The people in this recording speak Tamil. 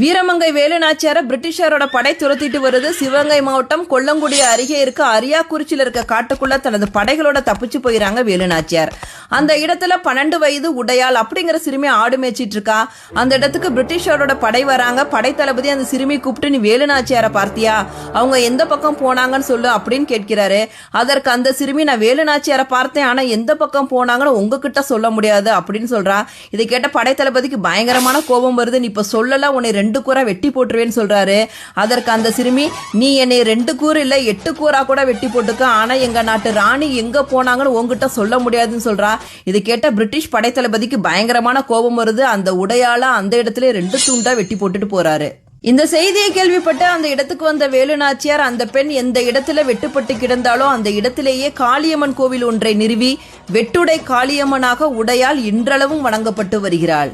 வீரமங்கை வேலுநாச்சியார பிரிட்டிஷாரோட படை துரத்திட்டு வருது. சிவகங்கை மாவட்டம் கொல்லங்குடி அருகே இருக்க அரியாக்குறிச்சியில் இருக்க காட்டுக்குள்ள தனது படைகளோட தப்பிச்சு போயிறாங்க வேலுநாச்சியார். அந்த இடத்துல பன்னெண்டு வயது உடையாள் அப்படிங்கிற சிறுமி ஆடு மேய்ச்சிட்டு இருக்கா? அந்த இடத்துக்கு பிரிட்டிஷாரோட படை வராங்க. படை தளபதி அந்த சிறுமி கூப்பிட்டு நீ வேலுநாச்சியாரை பார்த்தியா? அவங்க எந்த பக்கம் போனாங்கன்னு சொல்லு அப்படின்னு கேட்கிறாரு. அதற்கு அந்த சிறுமி நான் வேலுநாச்சியாரை பார்த்தேன் ஆனா எந்த பக்கம் போனாங்கன்னு உங்ககிட்ட சொல்ல முடியாது அப்படின்னு சொல்றா. இதை கேட்ட படை தளபதிக்கு பயங்கரமான கோபம் வருது. நீ இப்ப சொல்லல உன்னை ரெண்டு கூரா வெட்டி போட்டுருவேன்னு சொல்றாரு. அதற்கு அந்த சிறுமி நீ என்னை ரெண்டு கூறு இல்லை எட்டு கூரா கூட வெட்டி போட்டுக்க. ஆனா எங்க நாட்டு ராணி எங்க போனாங்கன்னு உங்ககிட்ட சொல்ல முடியாதுன்னு சொல்றா. இது கேட்ட பிரிட்டிஷ் படைத்தளபதிக்கு பயங்கரமான கோபம் வருது. அந்த உடையால அந்த இடத்துல ரெண்டு துண்டா வெட்டி போட்டுட்டு போறாரு. இந்த செய்தியை கேள்விப்பட்டு அந்த இடத்துக்கு வந்த வேலுநாச்சியார் அந்த பெண் எந்த இடத்துல வெட்டுப்பட்டு கிடந்தாலோ அந்த இடத்திலேயே காளியம்மன் கோவில் ஒன்றை நிறுவி வெட்டுடை காளியம்மனாக உடையால் இன்றளவும் வணங்கப்பட்டு வருகிறாள்.